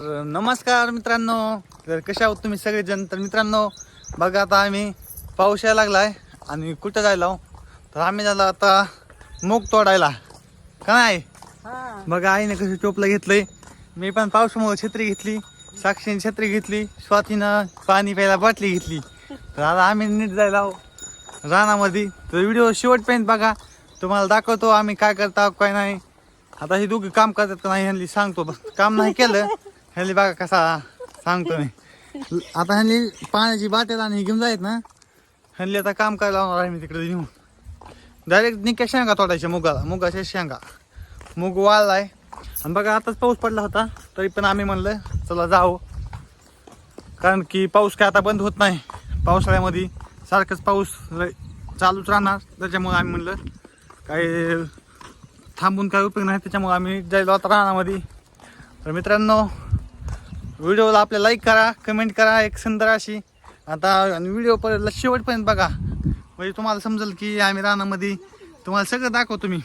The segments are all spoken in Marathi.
नमस्कार मित्रांनो. तर कशा आहोत तुम्ही सगळेजण? तर मित्रांनो बघा आता आम्ही पाऊस यायला लागलाय आणि कुठं जायला आहो? तर आम्ही झाला आता मूग तोडायला का नाही? बघा आईने कसं टोपलं घेतलंय. मी पण पावसामुळे छत्री घेतली साक्षीने छत्री घेतली स्वातीनं पाणी प्यायला बाटली घेतली. तर आता आम्ही नीट जायला आहो रानामध्ये. तर व्हिडिओ शेवटपर्यंत बघा. तुम्हाला दाखवतो आम्ही काय करता काय नाही. आता ही दोघी काम करतात का नाही ह्यांनी सांगतो काम नाही केलं. ह्यांनी बघा कसा सांगतो मी. आता ह्यांनी पाण्याची बाटल आणि घेऊन जायत ना. ह्यांनी आता काम करायला लावणार आहे मी तिकडे नेऊन. डायरेक्ट निक्या शेंगा तोडायच्या मुगाला. मुगाच्या शेंगा. मूग वाळलाय. आणि बघा आताच पाऊस पडला होता. तरी पण आम्ही म्हणलं चला जाऊ. कारण की पाऊस काय आता बंद होत नाही. पावसाळ्यामध्ये सारखंच पाऊस चालूच राहणार. त्याच्यामुळे आम्ही म्हणलं काय थांबून काय उपयोग नाही. त्याच्यामुळे आम्ही जायला आता रानामध्ये. तर मित्रांनो व्हिडिओला आपल्या लाईक करा कमेंट करा एक सुंदर अशी. आता आणि व्हिडिओ परत शेवटपर्यंत बघा. म्हणजे तुम्हाला समजेल की आम्ही रानामध्ये तुम्हाला सगळं दाखवतो मी.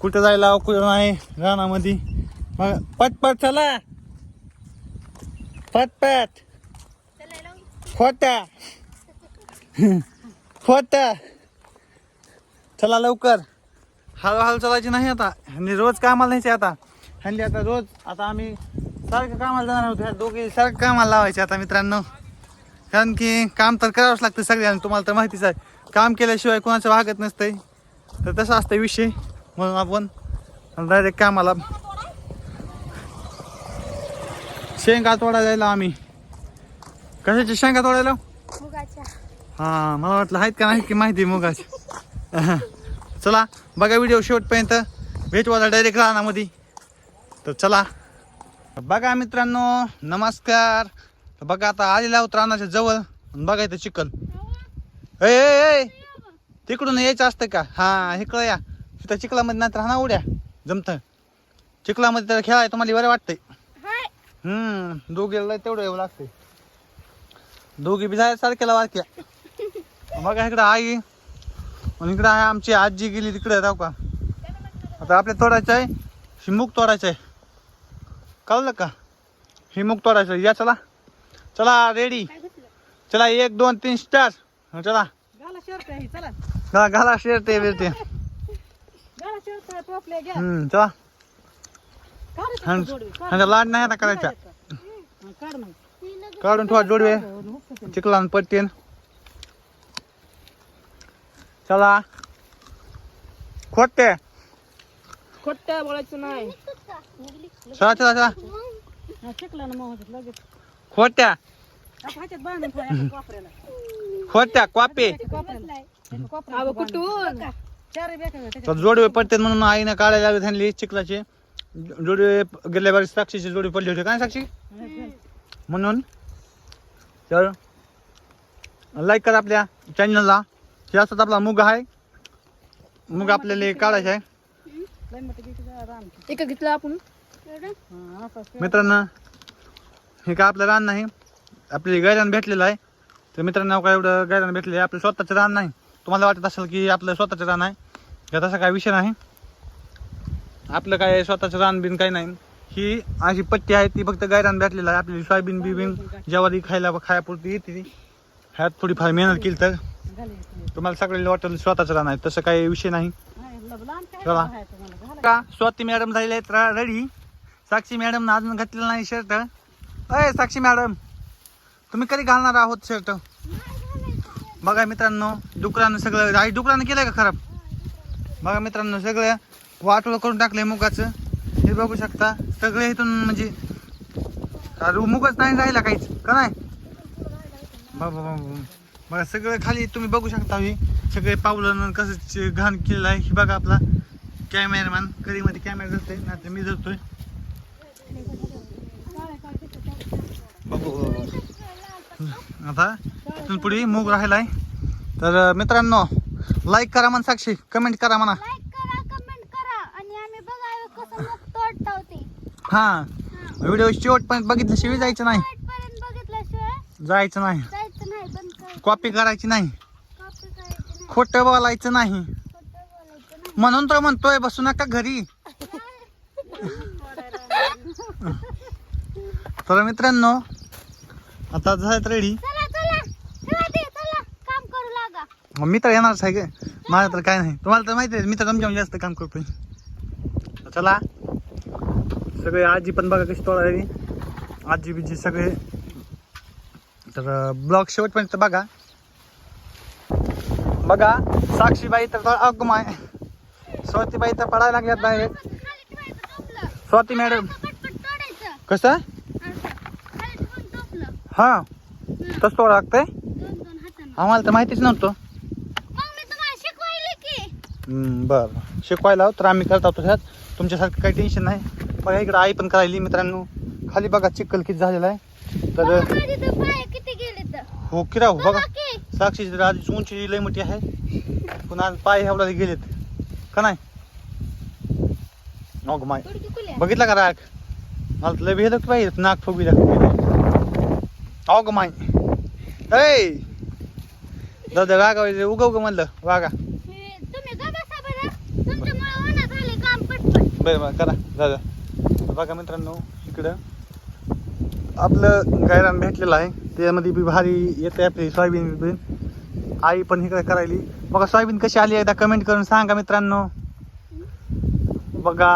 कुठं जायला कुठं नाही रानामध्ये? मग पटपट चला. पटपट. खोटा. खोटा. चला लवकर. हळूहळू चालायची नाही आता. आणि रोज कामाला न्यायचे आता. हल्ली आता रोज आता आम्ही सारखं कामाला जाणार होतो ह्या दोघे सारखं कामाला लावायचे आता मित्रांनो. कारण की काम तर करावंच लागतं सगळ्यांना तुम्हाला तर माहितीच आहे. काम केल्याशिवाय कोणाचं वागत नसतंय. तर तसा असतं विषय. म्हणून आपण डायरेक्ट कामाला शेंगा तोडायला जायला आम्ही. कशाची शेंगा तोडायला? हा मला वाटलं आहेत का नाही की माहिती मुगाची चला बघा व्हिडिओ शेवटपर्यंत. भेटू आता डायरेक्ट रानामध्ये. तर चला. बघा मित्रांनो नमस्कार. बघा आता आलेला आहोत रानाच्या जवळ. बघा इथं चिकन ए, तिकडून यायचं असतं का? हा इकडं या. तिथं चिखलामध्ये नंतर हा ना उड्या. जमतं. चिखलामध्ये तर खेळाय तुम्हाला बरं वाटतंय. हम्म दोघीला तेवढं येऊ लागतंय. दोघी बी जायला सारख्याला वारक्या बघा इकडं आई. आणि इकडं आहे आमची आजी गेली तिकडे जाऊ का? आता आपल्या तोडायचं आहे. मूग तोडायचं आहे. कळलं का? ही मूग तोडायचं. या चला. चला रेडी चला एक दोन तीन स्टार चला. चला. घाला शेरते बिरते. हम्म चला. ह्यांचा लाड नाही आता करायचा. काढून ठेवा जोडवे. ते. चिकला आणि पट्टीन चला खोटते खोट्या बोलायचं नाही. चला चला चला शिकला ना मग लगेच खोट्या ह्याच्यात बांधून कोपऱ्याला. खोट्या कोपऱ्याला. एका कोपऱ्याला बांधून. त्याच्यात. तर जोडवे पडतात म्हणून आईनं काढायला लावले त्यांनी चिखलाचे जोडवे गेल्या बारी साक्षीचे जोडवे पडले होते काय साक्षी म्हणून तर लाईक करा आपल्या चॅनलला हे असंच आपला मुग आहे मुग आपल्याला काढायचा आहे लय मोठं घे की जरा रान. एक घेतलं आपण? हा. मित्रांनो हे काय आपलं रान नाही. आपले गायरान भेटलेलं आहे. तर मित्रांनो काय एवढं गायरान भेटलेलं आहे आपलं स्वतःचं रान नाही. तुम्हाला वाटत असेल की आपलं स्वतःचं रान आहे? का तसा काय विषय नाही? आपलं काय स्वतःचं रान बिन काही नाही. ही अशी पट्टी आहे ती फक्त गायरान भेटलेलं आहे. आपली सोयाबीन बिबीन ज्वारी खायला खायापुरती येते ह्यात थोडीफार मेहनत केली तर. तुम्हाला सगळ्याला वाटेल स्वतःचं रान आहे. तसं काही विषय नाही. चला. का? स्वाती मॅडम झालेले आहेत रेडी साक्षी मॅडम अजून घातलेला नाही शर्ट अय साक्षी मॅडम तुम्ही कधी घालणार आहोत शर्ट बघा मित्रांनो डुकरानं सगळं आई डुकरानं केलंय का खराब? बघा मित्रांनो सगळं वाटोळं करून टाकलंय मुगाचं. हे बघू शकता सगळे इथून म्हणजे अरे मुगच नाही राहिला काहीच का नाही? बघा बघा, सगळं खाली तुम्ही बघू शकता हे. सगळे पावलं कसं घाण केलेलं आहे. हे बघा आपला कॅमेरामॅन कधी मध्ये कॅमेरा धरतोय नाही तर मी धरतोय. बघू. आता इथून पुढे मूग राहिलाय. तर अं, मित्रांनो लाईक करा म्हणा साक्षी कमेंट करा म्हणा. लाईक करा कमेंट करा. आणि आम्ही बघावं कसं मग तोडता होते हा. व्हिडिओ शेवटपर्यंत बघितल्याशिवाय जायचं नाही. बघितल्याशिवाय जायचं नाही. जायचं नाही कॉपी करायची नाही. कॉपी करायचं नाही. खोटं बोलायचं नाही. म्हणून तर म्हणतोय बसू नका घरी. तर मित्रांनो आता झालं रेडी चला चला. ठेवा ते चला. काम करू लागा. मी तर येणारच आहे का मला तर काय नाही. तुम्हाला तर माहिती आहे मी तर तुमच्या जास्त काम करतोय. चला. सगळे आजी पण बघा कशी तोडायली आजी बिजी सगळे. तर ब्लॉग शेवटपर्यंत बघा. बघा साक्षीबाई तर अगमाय स्वातीबाई तर पडायला लागल्यात बाहेर. स्वाती मॅडम. कसं? हा. तसं तोडा लागतंय? आम्हाला तर माहितीच नव्हतं. बरं. शिकवायला तर आम्ही करत आहोत ह्यात तुमच्यासारखं काही टेन्शन नाही. बघा इकडं आई पण करायली मित्रांनो. खाली बघा चिखल किती झालेला आहे. तर हो किरा हो बघा बघा. की. साक्षी तर आधीच उंची लय मोठी आहे. पुन्हा पाय एवढा गेलेत. का नाही? अगं माय. बघितला का राग? मला लय भेदक पाहिजे नाक फुगवी अगं माय. ऐ! दादा रागावायचं उगा उगा म्हणलं वागा बरं? बरं करा. दादा बघा मित्रांनो इकडं आपलं गायरान भेटलेलं आहे. त्यामध्ये बी भारी येते आपली सोयाबीन आई पण इकडे करायली. बघा सोयाबीन कशी आली एकदा कमेंट करून सांगा मित्रांनो. बघा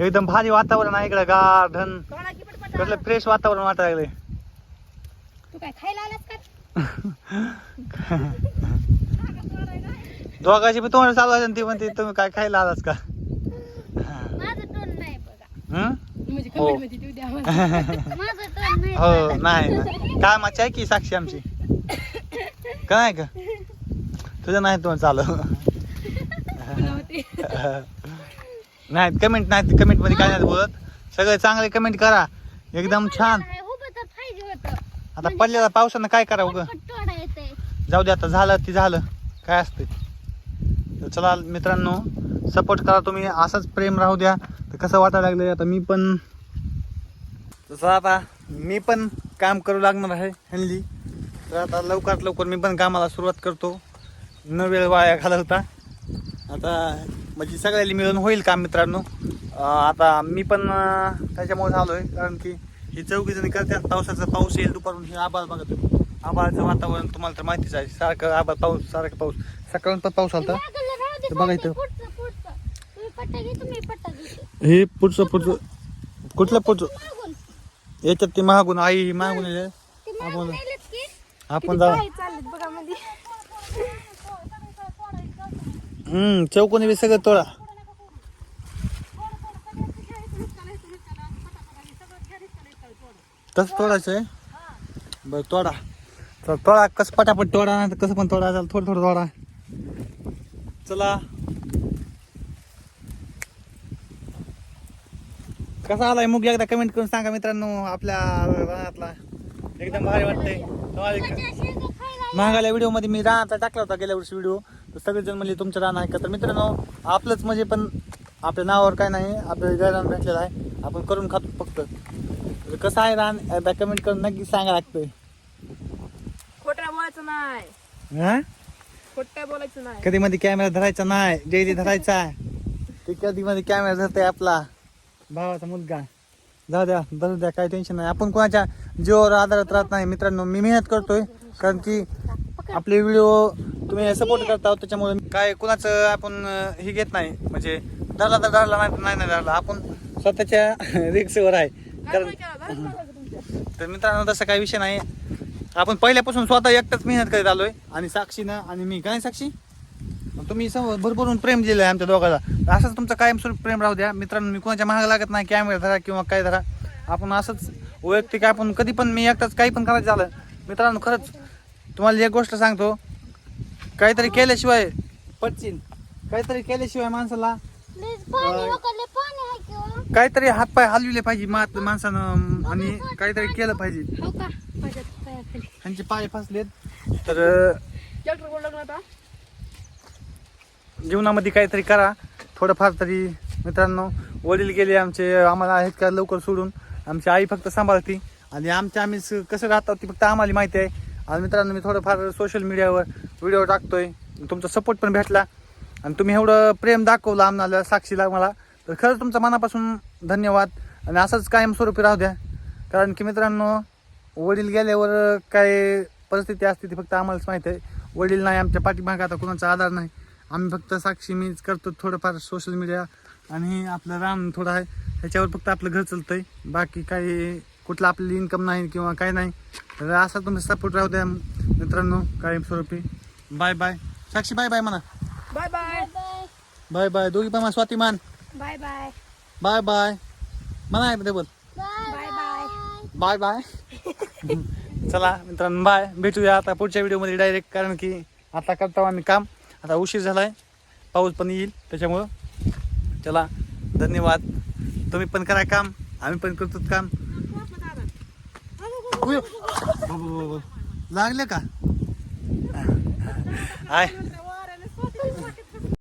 एकदम भारी वातावरण आहे इकडं गार्डन कसलं फ्रेश वातावरण वाटायला लागले काय दोघांची बी तोंड चालू आहे ती म्हणते तुम्ही काय खायला आलास का? माझं हं? म्हणजे हो. माझं नाही हो नाही. काय माची आहे की साक्षी आमची? का नाही का तुझं नाही तुम्हाला चालू. नाही कमेंट नाही कमेंटमध्ये काय नाही बोलत. सगळे चांगले कमेंट करा. एकदम छान. आता पडलेल्या पावसानं काय करावं ग? पटपट तोडा येते जाऊ दे आता झालं ते झालं. काय असते तर चला मित्रांनो सपोर्ट करा तुम्ही. असंच प्रेम राहू द्या. तर कसं वाटायला लागलं आता मी पण तसं आता मी पण काम करू लागणार आहे हल्ली. तर आता लवकरात लवकर मी पण कामाला सुरुवात करतो. न वेळ वाया घालवता. आता म्हणजे सगळ्याला मिळून होईल काम मित्रांनो. आता मी पण त्याच्यामुळे झालो आहे कारण की ही चौघी जणी करतात. पावसाचा पाऊस येईल दुपारून हे आबाळ बघा तुम्ही. आबाळाचं वातावरण तुम्हाला तर माहितीच आहे. सारखं आबाळ पाऊस सारखं पाऊस. सकाळून पण पाऊस दे, तर बघा इथं. हे पुढचं पुढचं. कुठलं पुढचं? याच्यात ते मागून आई मागून आपण की. आपण जा काय चाललेत बघा मध्ये हम्म चौकोनी बी सगळं तोडा. तसं तोडायचं आहे बरं तोडा. तर तोडा. कसं पटापट तोडा नाही तर कसं पण तोडा. चाल थोडं थोडं तोडा. चला. कसा आलाय मुग? एकदा कमेंट करून सांगा मित्रांनो आपल्या रानातला एकदम भारी वाटतंय. महागाल्या व्हिडिओमध्ये मी रानाचा टाकला होता गेल्या वर्षी व्हिडिओ तर सगळेजण म्हणजे तुमचं रान आहे का? तर मित्रांनो आपलंच म्हणजे पण आपल्या नावावर काय नाही आपलं जे रान भेटलेलं आहे. आपण करून खातो फक्त. तर कसं आहे रान? एकदा कमेंट करून नक्की सांगा लागतंय. खोट्या बोलायचं नाही. हा? खोट्या बोलायचं नाही. कधी मध्ये कॅमेरा धरायचा नाही डेली धरायचा. ते कधी मध्ये कॅमेरा धरतोय आपला. भावाचा मुलगा. जाऊ द्या धरू द्या काही टेन्शन नाही. आपण कोणाच्या जीवावर आधारात राहत नाही मित्रांनो. मी मेहनत करतोय कारण की आपले व्हिडिओ तुम्ही सपोर्ट करता त्याच्यामुळे काय कुणाचं आपण हे घेत नाही. म्हणजे धरला तर धरला नाही नाही नाही धरला. आपण स्वतःच्या रिक्सवर आहे. कारण तर मित्रांनो तसा काही विषय नाही. आपण पहिल्यापासून स्वतः एकटाच मेहनत करीत आलोय. आणि साक्षीनं आणि मी. काय साक्षी? तुम्ही भरभरून प्रेम दिलंय आमच्या दोघाला. असंच तुमचं कायमस्वरूपी प्रेम राहू द्या. मित्रांनो मी कोणाच्या महाग लागत नाही. कॅमेरा धरा किंवा काय धरा. आपण असंच वैयक्तिक आपण कधी पण मी एकटाच काही पण करायचं झालं. मित्रांनो खरंच तुम्हाला एक गोष्ट सांगतो. काहीतरी केल्याशिवाय पटचिन. काहीतरी केल्याशिवाय माणसाला लईच पाणी वकडले पाणी आहे किंवा काहीतरी हातपाय हलविले पाहिजे मात माणसानं आणि काहीतरी केलं पाहिजे. हो का? माझ्या पायाखाली. त्यांचे पाय फसलेत. तर आता? जीवनामध्ये काहीतरी करा. थोडंफार तरी मित्रांनो वडील गेले आमचे आम्हाला आहेत का लवकर सोडून. आमची आई फक्त सांभाळती. आणि आमच्या आम्ही स- कसं राहतात ती फक्त आम्हाला माहिती आहे. आणि मित्रांनो मी थोडंफार सोशल मीडियावर व्हिडिओ टाकतोय. तुमचा सपोर्ट पण भेटला. आणि तुम्ही एवढं प्रेम दाखवलं आम्हाला साक्षीला मला. तर खरंच तुमचं मनापासून धन्यवाद. आणि असंच कायमस्वरूपी राहू द्या. कारण की मित्रांनो वडील गेल्यावर काय परिस्थिती असते ती फक्त आम्हालाच माहीत आहे. वडील नाही आमच्या पाठीमागे आता कोणाचा आधार नाही. आम्ही फक्त साक्षी मीच करतो थोडंफार सोशल मीडिया आणि आपलं राम थोडं आहे. ह्याच्यावर फक्त आपलं घर चालतंय. बाकी काही कुठलं आपली इन्कम नाही किंवा काय नाही. तर असा तुम्ही सपोर्ट राहू द्या मित्रांनो कायमस्वरूपी. Bye bye Sakshi bye bye म्हणा. Bye bye bye bye bye दोघी पण स्वाती मान बाय बाय बाय बाय म्हणा double bye bye bye bye चला मित्रांनो बाय भेटूया आता पुढच्या व्हिडिओमध्ये डायरेक्ट कारण की आता करतो आम्ही काम. आता उशीर झालाय. पाऊस पण येईल त्याच्यामुळं. चला धन्यवाद. तुम्ही पण करा काम आम्ही पण करतो काम. लागले का? हाय.